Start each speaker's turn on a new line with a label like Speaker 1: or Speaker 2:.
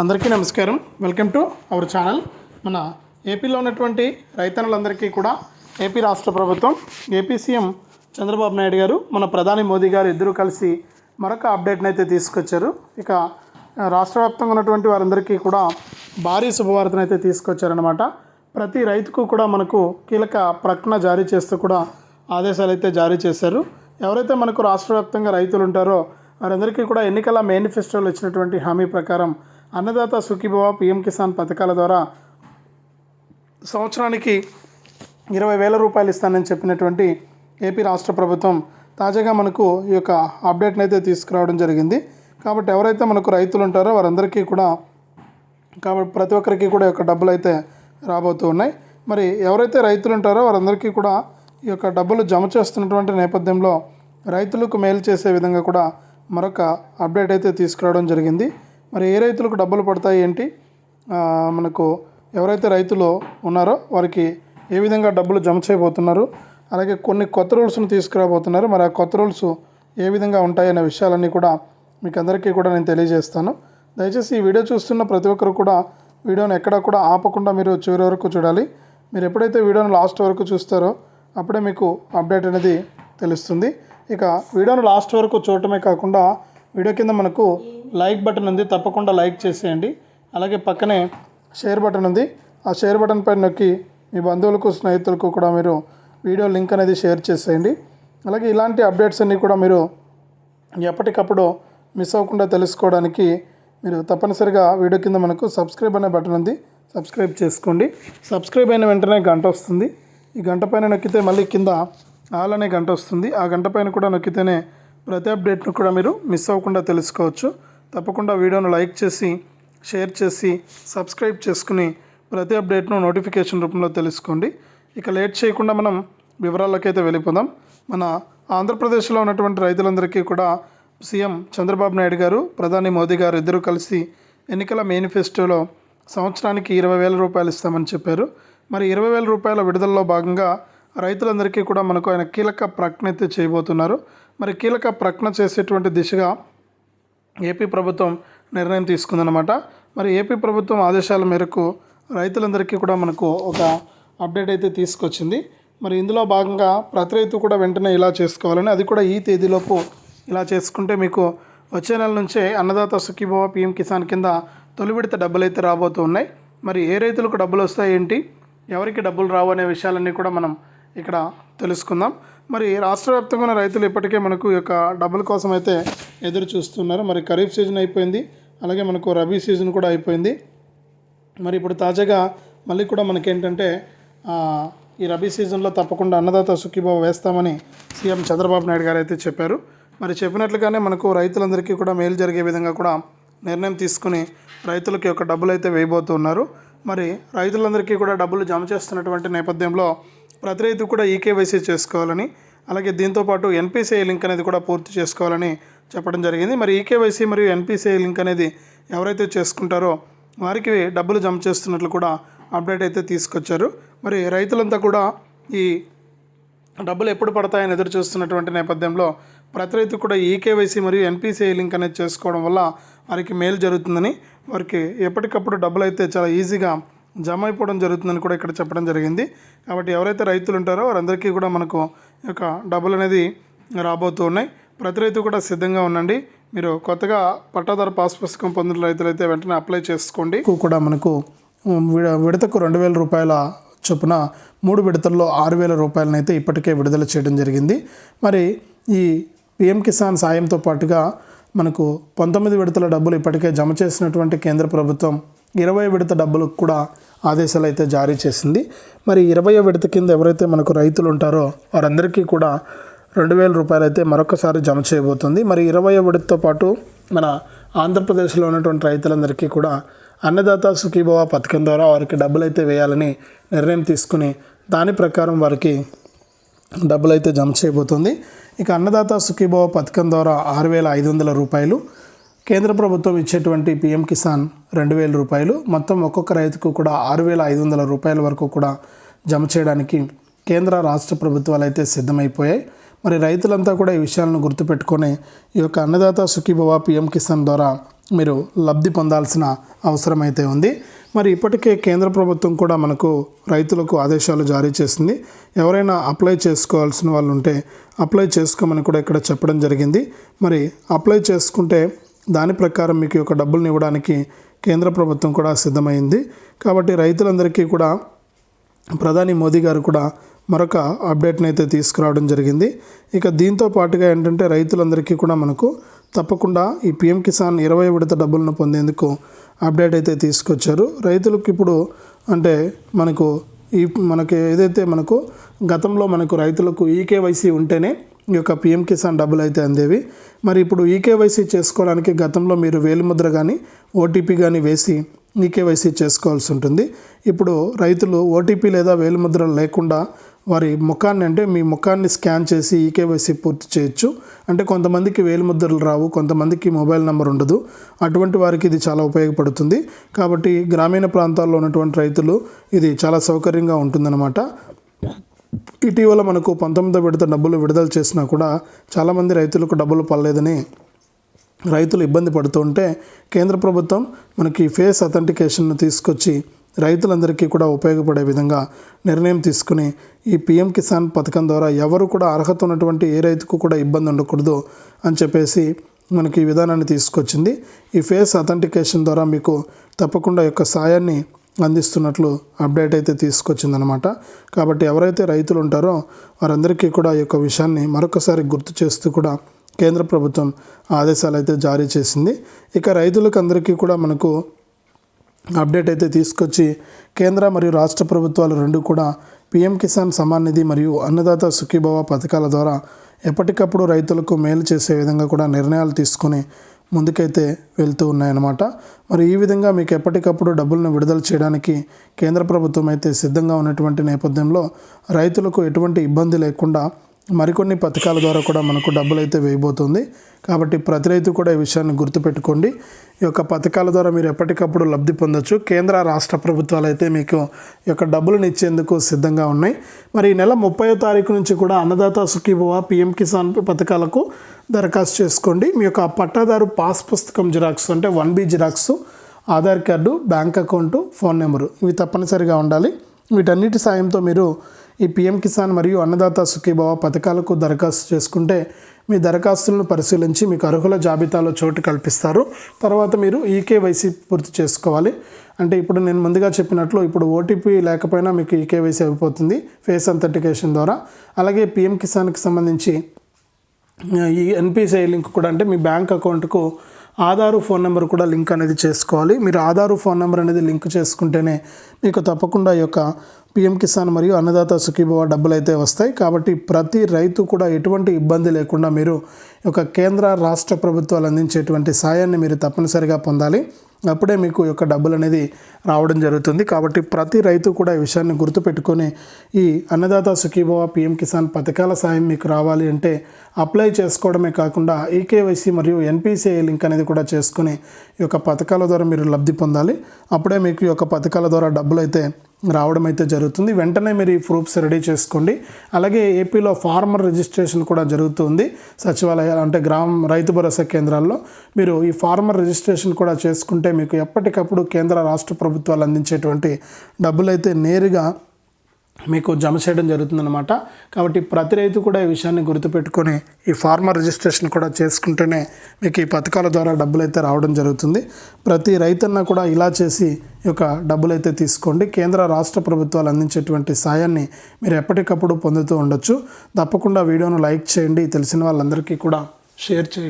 Speaker 1: అందరికీ నమస్కారం. Welcome to our channel మన ఏపీలో ఉన్నటువంటి రైతన్నులందరికీ కూడా ఏపీ రాష్ట్ర ప్రభుత్వం ఏపీ సీఎం చంద్రబాబు నాయుడు గారు మన ప్రధాని మోదీ గారు ఇద్దరు కలిసి మరొక అప్డేట్ని అయితే తీసుకొచ్చారు. ఇక రాష్ట్ర వ్యాప్తంగా ఉన్నటువంటి వారందరికీ కూడా భారీ శుభవార్తను అయితే తీసుకొచ్చారనమాట ప్రతి రైతుకు కూడా మనకు కీలక ప్రకటన జారీ చేస్తూ కూడా ఆదేశాలు అయితే జారీ చేశారు. ఎవరైతే మనకు రాష్ట్ర వ్యాప్తంగా రైతులు ఉంటారో వారందరికీ కూడా ఎన్నికల మేనిఫెస్టోలో ఇచ్చినటువంటి హామీ ప్రకారం అన్నదాత సుఖీభవ పిఎం కిసాన్ పథకాల ద్వారా సంవత్సరానికి ఇరవై వేల రూపాయలు ఇస్తానని చెప్పినటువంటి ఏపీ రాష్ట్ర ప్రభుత్వం తాజాగా మనకు ఈ యొక్క అప్డేట్ని అయితే తీసుకురావడం జరిగింది. కాబట్టి ఎవరైతే మనకు రైతులు ఉంటారో వారందరికీ కూడా కాబట్టి ప్రతి ఒక్కరికి కూడా యొక్క డబ్బులు అయితే రాబోతూ ఉన్నాయి. మరి ఎవరైతే రైతులు ఉంటారో వారందరికీ కూడా ఈ యొక్క డబ్బులు జమ చేస్తున్నటువంటి నేపథ్యంలో రైతులకు మేలు చేసే విధంగా కూడా మరొక అప్డేట్ అయితే తీసుకురావడం జరిగింది. మరి ఏ రైతులకు డబ్బులు పడతాయి ఏంటి? మనకు ఎవరైతే రైతులు ఉన్నారో వారికి ఏ విధంగా డబ్బులు జమ చేయబోతున్నారు? అలాగే కొన్ని కొత్త రూల్స్ను తీసుకురాబోతున్నారు. మరి ఆ కొత్త రూల్స్ ఏ విధంగా ఉంటాయనే విషయాలన్నీ కూడా మీకు అందరికీ కూడా నేను తెలియజేస్తాను. దయచేసి ఈ వీడియో చూస్తున్న ప్రతి ఒక్కరు కూడా వీడియోని ఎక్కడా కూడా ఆపకుండా మీరు చివరి వరకు చూడాలి. మీరు ఎప్పుడైతే వీడియోని లాస్ట్ వరకు చూస్తారో అప్పుడే మీకు అప్డేట్ అనేది తెలుస్తుంది. ఇక వీడియోను లాస్ట్ వరకు చూడటమే కాకుండా వీడియో కింద మనకు లైక్ బటన్ ఉంది తప్పకుండా లైక్ చేసేయండి. అలాగే పక్కనే షేర్ బటన్ ఉంది. ఆ షేర్ బటన్ పైన నొక్కి మీ బంధువులకు స్నేహితులకు కూడా మీరు వీడియో లింక్ అనేది షేర్ చేసేయండి. అలాగే ఇలాంటి అప్డేట్స్ అన్నీ కూడా మీరు ఎప్పటికప్పుడు మిస్ అవ్వకుండా తెలుసుకోవడానికి మీరు తప్పనిసరిగా వీడియో కింద మనకు సబ్స్క్రైబ్ అనే బటన్ ఉంది. సబ్స్క్రైబ్ చేసుకోండి. సబ్స్క్రైబ్ అయిన వెంటనే గంట వస్తుంది. ఈ గంట పైన నొక్కితే మళ్ళీ కింద ఆల్ అనే గంట వస్తుంది. ఆ గంట పైన కూడా నొక్కితేనే ప్రతి అప్డేట్ను కూడా మీరు మిస్ అవ్వకుండా తెలుసుకోవచ్చు. తప్పకుండా వీడియోను లైక్ చేసి షేర్ చేసి సబ్స్క్రైబ్ చేసుకుని ప్రతి అప్డేట్ను నోటిఫికేషన్ రూపంలో తెలుసుకోండి. ఇక లేట్ చేయకుండా మనం వివరాలకైతే వెళ్ళిపోదాం. మన ఆంధ్రప్రదేశ్లో ఉన్నటువంటి రైతులందరికీ కూడా సీఎం చంద్రబాబు నాయుడు గారు ప్రధాని మోదీ గారు ఇద్దరు కలిసి ఎన్నికల మేనిఫెస్టోలో సంవత్సరానికి ఇరవై వేల రూపాయలు ఇస్తామని చెప్పారు. మరి ఇరవై వేల రూపాయల విడుదలలో భాగంగా రైతులందరికీ కూడా మనకు ఆయన కీలక ప్రకటన అయితే చేయబోతున్నారు. మరి కీలక ప్రకటన చేసేటువంటి దిశగా ఏపీ ప్రభుత్వం నిర్ణయం తీసుకుందనమాట మరి ఏపీ ప్రభుత్వం ఆదేశాల మేరకు రైతులందరికీ కూడా మనకు ఒక అప్డేట్ అయితే తీసుకొచ్చింది. మరి ఇందులో భాగంగా ప్రతి రైతు కూడా వెంటనే ఇలా చేసుకోవాలని అది కూడా ఈ తేదీలోపు ఇలా చేసుకుంటే మీకు వచ్చే నెల నుంచే అన్నదాత సుఖీభవ పిఎం కిసాన్ కింద తొలి విడత డబ్బులు అయితే రాబోతున్నాయి మరి ఏ రైతులకు డబ్బులు వస్తాయి ఏంటి? ఎవరికి డబ్బులు రావు అనే విషయాలన్నీ కూడా మనం ఇక్కడ తెలుసుకుందాం. మరి రాష్ట్ర వ్యాప్తంగా ఉన్న రైతులు ఇప్పటికే మనకు ఈ యొక్క డబ్బుల కోసం అయితే ఎదురు చూస్తున్నారు. మరి ఖరీఫ్ సీజన్ అయిపోయింది. అలాగే మనకు రబీ సీజన్ కూడా అయిపోయింది. మరి ఇప్పుడు తాజాగా మళ్ళీ కూడా మనకేంటంటే ఏంటంటే ఈ రబీ సీజన్లో తప్పకుండా అన్నదాత సుఖీభావ వేస్తామని సీఎం చంద్రబాబు నాయుడు గారు అయితే చెప్పారు. మరి చెప్పినట్లుగానే మనకు రైతులందరికీ కూడా మేలు జరిగే విధంగా కూడా నిర్ణయం తీసుకుని రైతులకి ఒక డబ్బులు అయితే వేయబోతున్నారు. మరి రైతులందరికీ కూడా డబ్బులు జమ చేస్తున్నటువంటి నేపథ్యంలో ప్రతి రైతు కూడా ఈకేవైసీ చేసుకోవాలని అలాగే దీంతోపాటు ఎన్పిసిఐ లింక్ అనేది కూడా పూర్తి చేసుకోవాలని చెప్పడం జరిగింది. మరి ఈకేవైసీ మరియు ఎన్పిసిఐ లింక్ అనేది ఎవరైతే చేసుకుంటారో వారికి డబ్బులు జమ చేస్తున్నట్లు కూడా అప్డేట్ అయితే తీసుకొచ్చారు. మరి రైతులంతా కూడా ఈ డబ్బులు ఎప్పుడు పడతాయని ఎదురు చూస్తున్నటువంటి నేపథ్యంలో ప్రతి రైతు కూడా ఈకేవైసీ మరియు ఎన్పిసిఐ లింక్ అనేది చేసుకోవడం వల్ల వారికి మేలు జరుగుతుందని వారికి ఎప్పటికప్పుడు డబ్బులు అయితే చాలా ఈజీగా జమ అయిపోవడం జరుగుతుందని కూడా ఇక్కడ చెప్పడం జరిగింది. కాబట్టి ఎవరైతే రైతులు ఉంటారో వారందరికీ కూడా మనకు యొక్క డబ్బులు అనేది రాబోతూ ఉన్నాయి. ప్రతి రైతు కూడా సిద్ధంగా ఉండండి. మీరు కొత్తగా పట్టాదారు పాస్ పుస్తకం పొందిన రైతులైతే వెంటనే అప్లై చేసుకోండి. కూడా మనకు విడ- విడతకు రెండు వేల రూపాయల చొప్పున మూడు విడతల్లో ఆరు వేల రూపాయలనైతే ఇప్పటికే విడుదల చేయడం జరిగింది. మరి ఈ పిఎం కిసాన్ సాయంతో పాటుగా మనకు పంతొమ్మిది విడతల డబ్బులు ఇప్పటికే జమ చేసినటువంటి కేంద్ర ప్రభుత్వం ఇరవై విడత డబ్బులకు కూడా ఆదేశాలు అయితే జారీ చేసింది. మరి ఇరవై విడత కింద ఎవరైతే మనకు రైతులు ఉంటారో వారందరికీ కూడా రెండు వేల రూపాయలు అయితే మరొకసారి జమ చేయబోతుంది. మరి ఇరవై విడతతో పాటు మన ఆంధ్రప్రదేశ్లో ఉన్నటువంటి రైతులందరికీ కూడా అన్నదాత సుఖీభవ పథకం ద్వారా వారికి డబ్బులు అయితే వేయాలని నిర్ణయం తీసుకుని దాని ప్రకారం వారికి డబ్బులు అయితే జమ చేయబోతుంది. ఇక అన్నదాత సుఖీభవ పథకం ద్వారా ఆరు వేల ఐదు వందల రూపాయలు కేంద్ర ప్రభుత్వం ఇచ్చేటువంటి పిఎం కిసాన్ రెండు వేల రూపాయలు మొత్తం ఒక్కొక్క రైతుకు కూడా ఆరు వేల ఐదు వందల రూపాయల వరకు కూడా జమ చేయడానికి కేంద్ర రాష్ట్ర ప్రభుత్వాలు అయితే సిద్ధమైపోయాయి. మరి రైతులంతా కూడా ఈ విషయాలను గుర్తుపెట్టుకొని ఈ యొక్క అన్నదాత సుఖీభవ పిఎం కిసాన్ ద్వారా మీరు లబ్ధి పొందాల్సిన అవసరం అయితే ఉంది. మరి ఇప్పటికే కేంద్ర ప్రభుత్వం కూడా మనకు రైతులకు ఆదేశాలు జారీ చేసింది. ఎవరైనా అప్లై చేసుకోవాల్సిన వాళ్ళు ఉంటే అప్లై చేసుకోమని కూడా ఇక్కడ చెప్పడం జరిగింది. మరి అప్లై చేసుకుంటే దాని ప్రకారం మీకు యొక్క డబ్బులను ఇవ్వడానికి కేంద్ర ప్రభుత్వం కూడా సిద్ధమైంది. కాబట్టి రైతులందరికీ కూడా ప్రధాని మోదీ గారు కూడా మరొక అప్డేట్ని అయితే తీసుకురావడం జరిగింది. ఇక దీంతో పాటుగా ఏంటంటే రైతులందరికీ కూడా మనకు తప్పకుండా ఈ పిఎం కిసాన్ ఇరవై విడత డబ్బులను పొందేందుకు అప్డేట్ అయితే తీసుకొచ్చారు. రైతులకు ఇప్పుడు అంటే మనకు ఈ మనకి ఏదైతే మనకు గతంలో మనకు రైతులకు ఈకేవైసీ ఉంటేనే ఈ యొక్క పిఎం కిసాన్ డబ్బులు అయితే అందేవి. మరి ఇప్పుడు ఈకేవైసీ చేసుకోవడానికి గతంలో మీరు వేలిముద్ర కానీ ఓటీపీ కానీ వేసి ఈకేవైసీ చేసుకోవాల్సి ఉంటుంది. ఇప్పుడు రైతులు ఓటీపీ లేదా వేలిముద్ర లేకుండా వారి ముఖాన్ని అంటే మీ ముఖాన్ని స్కాన్ చేసి ఈకేవైసీ పూర్తి చేయొచ్చు. అంటే కొంతమందికి వేలిముద్రలు రావు కొంతమందికి మొబైల్ నెంబర్ ఉండదు. అటువంటి వారికి ఇది చాలా ఉపయోగపడుతుంది. కాబట్టి గ్రామీణ ప్రాంతాల్లో ఉన్నటువంటి రైతులు ఇది చాలా సౌకర్యంగా ఉంటుందన్నమాట. ఇటీవల మనకు పంతొమ్మిదో విడత డబ్బులు విడుదల చేసినా కూడా చాలామంది రైతులకు డబ్బులు పడలేదని రైతులు ఇబ్బంది పడుతుంటే కేంద్ర ప్రభుత్వం మనకి ఫేస్ అథెంటికేషన్ను తీసుకొచ్చి రైతులందరికీ కూడా ఉపయోగపడే విధంగా నిర్ణయం తీసుకుని ఈ పిఎం కిసాన్ పథకం ద్వారా ఎవరు కూడా అర్హత ఉన్నటువంటి ఏ రైతుకు కూడా ఇబ్బంది ఉండకూడదు అని చెప్పేసి మనకి ఈ విధానాన్ని తీసుకొచ్చింది. ఈ ఫేస్ అథెంటికేషన్ ద్వారా మీకు తప్పకుండా యొక్క సాయాన్ని అందిస్తున్నట్లు అప్డేట్ అయితే తీసుకొచ్చిందనమాట కాబట్టి ఎవరైతే రైతులు ఉంటారో వారందరికీ కూడా ఈ యొక్క విషయాన్ని మరొకసారి గుర్తు చేస్తూ కూడా కేంద్ర ప్రభుత్వం ఆదేశాలు అయితే జారీ చేసింది. ఇక రైతులకు అందరికీ కూడా మనకు అప్డేట్ అయితే తీసుకొచ్చి కేంద్ర మరియు రాష్ట్ర ప్రభుత్వాలు రెండు కూడా పీఎం కిసాన్ సమాన్ నిధి మరియు అన్నదాత సుఖీభవ పథకాల ద్వారా ఎప్పటికప్పుడు రైతులకు మేలు చేసే విధంగా కూడా నిర్ణయాలు తీసుకొని ముందుకైతే వెళ్తూ ఉన్నాయన్నమాట. మరి ఈ విధంగా మీకు ఎప్పటికప్పుడు డబ్బులను విడుదల చేయడానికి కేంద్ర ప్రభుత్వం అయితే సిద్ధంగా ఉన్నటువంటి నేపథ్యంలో రైతులకు ఎటువంటి ఇబ్బంది లేకుండా మరికొన్ని పథకాల ద్వారా కూడా మనకు డబ్బులు అయితే వేయబోతుంది. కాబట్టి ప్రతి రైతు కూడా ఈ విషయాన్ని గుర్తుపెట్టుకోండి. ఈ యొక్క పథకాల ద్వారా మీరు ఎప్పటికప్పుడు లబ్ధి పొందొచ్చు. కేంద్ర రాష్ట్ర ప్రభుత్వాలు అయితే మీకు ఈ యొక్క డబ్బులను ఇచ్చేందుకు సిద్ధంగా ఉన్నాయి. మరి ఈ నెల ముప్పై తారీఖు నుంచి కూడా అన్నదాత సుఖీభవ పిఎం కిసాన్ పథకాలకు దరఖాస్తు చేసుకోండి. మీ యొక్క పట్టాదారు పాస్ పుస్తకం జిరాక్స్ అంటే one B xerox Aadhaar card bank account phone number. ఇవి తప్పనిసరిగా ఉండాలి. వీటన్నిటి సాయంతో మీరు ఈ పిఎం కిసాన్ మరియు అన్నదాత సుఖీభావ పథకాలకు దరఖాస్తు చేసుకుంటే మీ దరఖాస్తులను పరిశీలించి మీకు అర్హుల జాబితాలో చోటు కల్పిస్తారు. తర్వాత మీరు ఈకేవైసీ పూర్తి చేసుకోవాలి. అంటే ఇప్పుడు నేను ముందుగా చెప్పినట్లు ఇప్పుడు ఓటీపీ లేకపోయినా మీకు ఈకేవైసీ అయిపోతుంది. ఫేస్ అథెంటికేషన్ ద్వారా. అలాగే పిఎం కిసాన్కి సంబంధించి ఈ ఎన్పిసిఐ లింక్ కూడా అంటే మీ బ్యాంక్ అకౌంట్కు ఆధారు ఫోన్ నెంబర్ కూడా లింక్ అనేది చేసుకోవాలి. మీరు ఆధారు ఫోన్ నెంబర్ అనేది లింక్ చేసుకుంటేనే మీకు తప్పకుండా ఈ యొక్క పిఎం కిసాన్ మరియు అన్నదాత సుఖీభవ డబ్బులు అయితే వస్తాయి. కాబట్టి ప్రతి రైతు కూడా ఎటువంటి ఇబ్బంది లేకుండా మీరు ఒక కేంద్ర రాష్ట్ర ప్రభుత్వాలు అందించేటువంటి సాయాన్ని మీరు తప్పనిసరిగా పొందాలి. అప్పుడే మీకు యొక్క డబ్బులు అనేది రావడం జరుగుతుంది. కాబట్టి ప్రతి రైతు కూడా ఈ విషయాన్ని గుర్తుపెట్టుకొని ఈ అన్నదాత సుఖీభవ పిఎం కిసాన్ పథకాల సాయం మీకు రావాలి అంటే అప్లై చేసుకోవడమే కాకుండా ఈకేవైసీ మరియు ఎన్పిసిఐ లింక్ అనేది కూడా చేసుకుని ఈ యొక్క పథకాల ద్వారా మీరు లబ్ధి పొందాలి. అప్పుడే మీకు ఈ యొక్క పథకాల ద్వారా డబ్బులు అయితే రావడం అయితే జరుగుతుంది. వెంటనే మీరు ఈ ప్రూఫ్స్ రెడీ చేసుకోండి. అలాగే ఏపీలో ఫార్మర్ రిజిస్ట్రేషన్ కూడా జరుగుతుంది. సచివాలయాలు అంటే గ్రామ రైతు భరోసా కేంద్రాల్లో మీరు ఈ ఫార్మర్ రిజిస్ట్రేషన్ కూడా చేసుకుంటే మీకు ఎప్పటికప్పుడు కేంద్ర రాష్ట్ర ప్రభుత్వాలు అందించేటువంటి డబ్బులైతే నేరుగా మీకు జమ చేయడం జరుగుతుందన్నమాట. కాబట్టి ప్రతి రైతు కూడా ఈ విషయాన్ని గుర్తుపెట్టుకొని ఈ ఫార్మర్ రిజిస్ట్రేషన్ కూడా చేసుకుంటేనే మీకు ఈ పథకాల ద్వారా డబ్బులు అయితే రావడం జరుగుతుంది. ప్రతి రైతన్న కూడా ఇలా చేసి ఈ యొక్క డబ్బులు అయితే తీసుకోండి. కేంద్ర రాష్ట్ర ప్రభుత్వాలు అందించేటువంటి సాయాన్ని మీరు ఎప్పటికప్పుడు పొందుతూ ఉండొచ్చు. తప్పకుండా వీడియోను లైక్ చేయండి. తెలిసిన వాళ్ళందరికీ కూడా షేర్ చేయండి.